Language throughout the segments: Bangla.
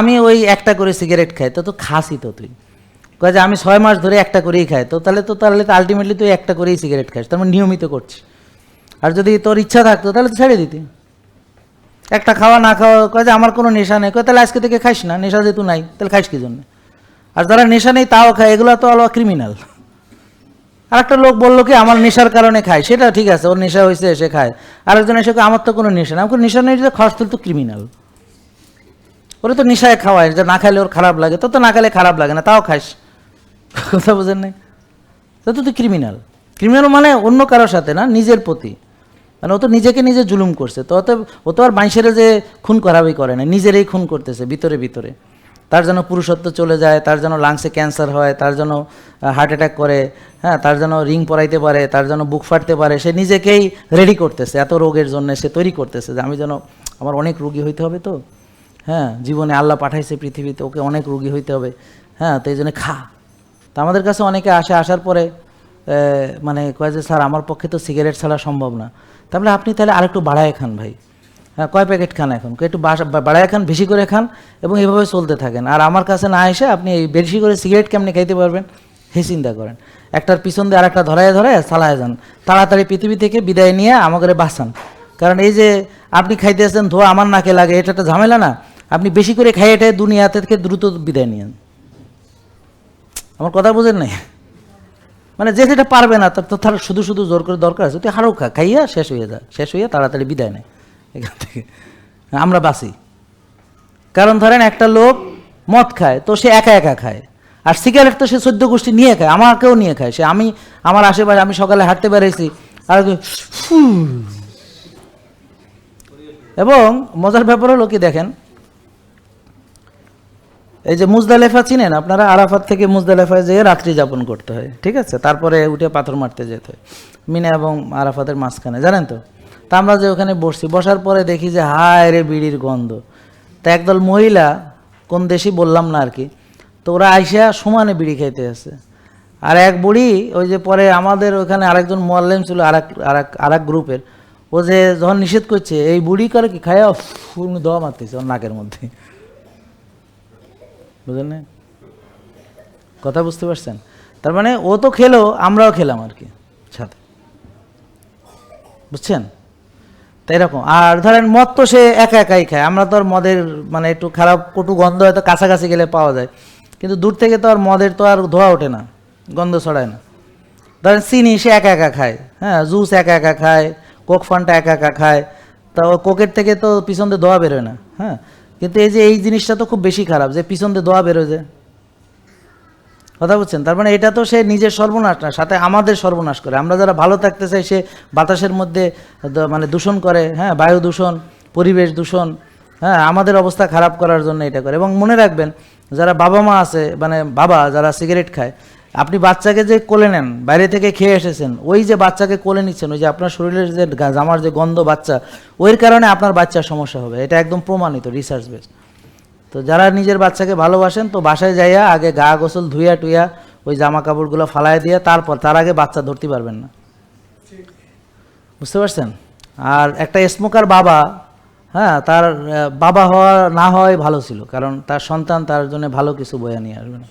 আমি ওই একটা করে সিগারেট খাই, তো তো খাসই তো তুই। কয় যে, আমি ছয় মাস ধরে একটা করেই খাই, তো তাহলে তো তাহলে তো আলটিমেটলি তুই একটা করেই সিগারেট খাস, তার মানে নিয়মিত করছিস। আর যদি তোর ইচ্ছা থাকতো, তাহলে তো ছেড়ে দিতি। একটা খাওয়া না খাওয়া, কয় যে, আমার কোনো নেশা নেই। কয়, তাহলে আজকে থেকে খাইস না, নেশা যেহেতু নাই, তাহলে খাইস কি জন্য? আর যারা নেশা নেই, তাও খায়, এগুলো তো আলো ক্রিমিনাল আর একটা লোক বলল কি, আমার নেশার কারণে খায়। সেটা ঠিক আছে, ওর নেশা হয়েছে এসে খায়। আরেকজন এসে আমার তো কোনো নেশা নেই, আমার নেশা নেই, যে তুই তো ক্রিমিনাল ওরা তো নেশায় খাওয়ায়, যে না খাইলে ওর খারাপ লাগে তো তো না খাইলে খারাপ লাগে না, তাও খাস কথা বোঝেন নাই? তো তো ক্রিমিনাল ক্রিমিনাল মানে অন্য কারোর সাথে না, নিজের প্রতি। মানে ও তো নিজেকে নিজে জুলুম করছে, তো অত ও তো আর মানুষের যে খুন করাবই করে না, নিজেরই খুন করতেছে ভিতরে ভিতরে। তার যেন পুরুষত্ব চলে যায়, তার যেন লাংসে ক্যান্সার হয়, তার যেন হার্ট অ্যাটাক করে হ্যাঁ তার যেন রিং পরাইতে পারে, তার যেন বুক ফাটতে পারে, সে নিজেকেই রেডি করতেছে, এত রোগের জন্য সে তৈরি করতেছে যে আমি যেন, আমার অনেক রুগী হইতে হবে তো। হ্যাঁ জীবনে আল্লাহ পাঠাইছে পৃথিবীতে, ওকে অনেক রুগী হইতে হবে। হ্যাঁ তো এই জন্য খা। তা আমাদের কাছে অনেকে আসে, আসার পরে মানে কয় যে, স্যার, আমার পক্ষে তো সিগারেট ছাড়া সম্ভব না। তাহলে আপনি তাহলে আরেকটু বাড়ায় খান ভাই। হ্যাঁ কয় প্যাকেট খান এখন? একটু বাড়ায় খান, বেশি করে খান এবং এভাবে চলতে থাকেন। আর আমার কাছে না এসে আপনি এই বেশি করে সিগারেট কেমনি খাইতে পারবেন? হে চিন্তা করেন। একটার পিছন দিয়ে আরেকটা ধরায় ধরায় চালায় যান। তাড়াতাড়ি পৃথিবী থেকে বিদায় নিয়ে আমাকে বাঁচান। কারণ এই যে আপনি খাইতে খাইতেছেন, ধোয়া আমার নাকে লাগে, এটা একটা ঝামেলা না। আপনি বেশি করে খাই এটা দুনিয়াতে থেকে দ্রুত বিদায় নিয়েন। আমার কথা বোঝেন নাই? মানে যে যেটা পারবে না, তার তো তার শুধু শুধু জোর করে দরকার আছে। তুই হারও খা, খাইয়া শেষ হয়ে যা, শেষ হইয়া তাড়াতাড়ি বিদায় নেয় এখান থেকে। আমরা বাঁচি। কারণ ধরেন একটা লোক মদ খায়, তো সে একা একা খায়। আর সিগারেট তো সে চোদ্দ গোষ্ঠী নিয়ে খায়, আমাকেও নিয়ে খায়। সে আমি, আমার আশেপাশে আমি সকালে হাঁটতে বেরিয়েছি আর এবং মজার ব্যাপার হলো কি দেখেন এই যে মুজদালেফা চিনেন, আপনারা আরাফাত থেকে মুজদালেফায় যেয়ে রাত্রি যাপন করতে হয়, ঠিক আছে? তারপরে উঠে পাথর মারতে যেতে হয়, মিনা এবং আরাফাতের মাঝখানে, জানেন তো? তা আমরা যে ওখানে বসছি, বসার পরে দেখি যে হায় রে বিড়ির গন্ধ। তা একদল মহিলা, কোন দেশি বললাম না আর কি, তো ওরা আইসা সমানে বিড়ি খাইতে আছে আর এক বুড়ি, ওই যে পরে আমাদের ওখানে আরেকজন মোয়াল্লেম ছিল আর এক আর এক গ্রুপের, ও যে যখন নিষেধ করছে, এই বুড়ি করে কি খায়া ফুল দোয়া মারতেছে ওর নাকের মধ্যে। বুঝলেন? কথা বুঝতে পারছেন? তার মানে ও তো খেলো, আমরাও খেলাম আর কি, সাথে। বুঝছেন? তাই এরকম। আর ধরেন মদ তো সে একা একাই খায়। আমরা তো আর মদের মানে একটু খারাপ কটু গন্ধ হয়তো কাছাকাছি গেলে পাওয়া যায়। কিন্তু দূর থেকে তো আর মদের তো আর ধোয়া ওঠে না, গন্ধ ছড়ায় না। ধরেন চিনি সে একা একা খায় হ্যাঁ? জুস একা একা খায়, কোক ফানটা একা একা খায়। তা ও কোকের থেকে তো পিছন দিয়ে দোয়া বেরোয় না হ্যাঁ? কিন্তু এই যে এই জিনিসটা তো খুব বেশি খারাপ, যে পিছন দিয়ে দোয়া বেরোয় যে। কথা বলছেন তার মানে এটা তো সে নিজের সর্বনাশ না, সাথে আমাদের সর্বনাশ করে। আমরা যারা ভালো থাকতে চাই, সে বাতাসের মধ্যে মানে দূষণ করে হ্যাঁ বায়ু দূষণ, পরিবেশ দূষণ হ্যাঁ আমাদের অবস্থা খারাপ করার জন্য এটা করে। এবং মনে রাখবেন, যারা বাবা মা আছে মানে বাবা যারা সিগারেট খায় আপনি বাচ্চাকে যে কোলে নেন, বাইরে থেকে খেয়ে এসেছেন, ওই যে বাচ্চাকে কোলে নিচ্ছেন, ওই যে আপনার শরীরের যে জামার যে গন্ধ বাচ্চা ওইর কারণে আপনার বাচ্চার সমস্যা হবে। এটা একদম প্রমাণিত রিসার্চ বেস তো যারা নিজের বাচ্চাকে ভালোবাসেন, তো বাসায় যাইয়া আগে গা গোসল ধুইয়া টুইয়া ওই জামা কাপড়গুলো ফালায় দিয়ে তারপর তার আগে বাচ্চা ধরতে পারবেন না। বুঝতে পারছেন? আর একটা স্মোকার বাবা হ্যাঁ তার বাবা হওয়া না হওয়াই ভালো ছিল, কারণ তার সন্তান তার জন্য ভালো কিছু বয়ে নিয়ে আসবে না।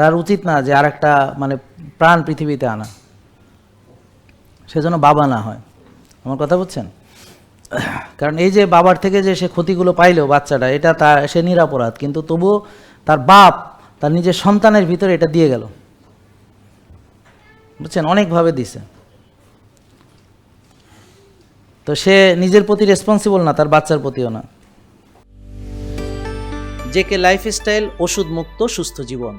তার উচিত না যে আর একটা মানে প্রাণ পৃথিবীতে আনা। সেজন্য বাবা না হয়। আমার কথা বুঝছেন? কারণ এই যে বাবার থেকে যে সে ক্ষতিগুলো পাইলো বাচ্চাটা, এটা তার সে নিরাপরাধ। কিন্তু তবুও তার বাপ, তার নিজের সন্তানের ভিতরে এটা দিয়ে গেল। বুঝছেন? অনেকভাবে দিছে। তো সে নিজের প্রতি রেসপন্সিবল না, তার বাচ্চার প্রতিও না। জেকে লাইফস্টাইল ওষুধ মুক্ত সুস্থ জীবন।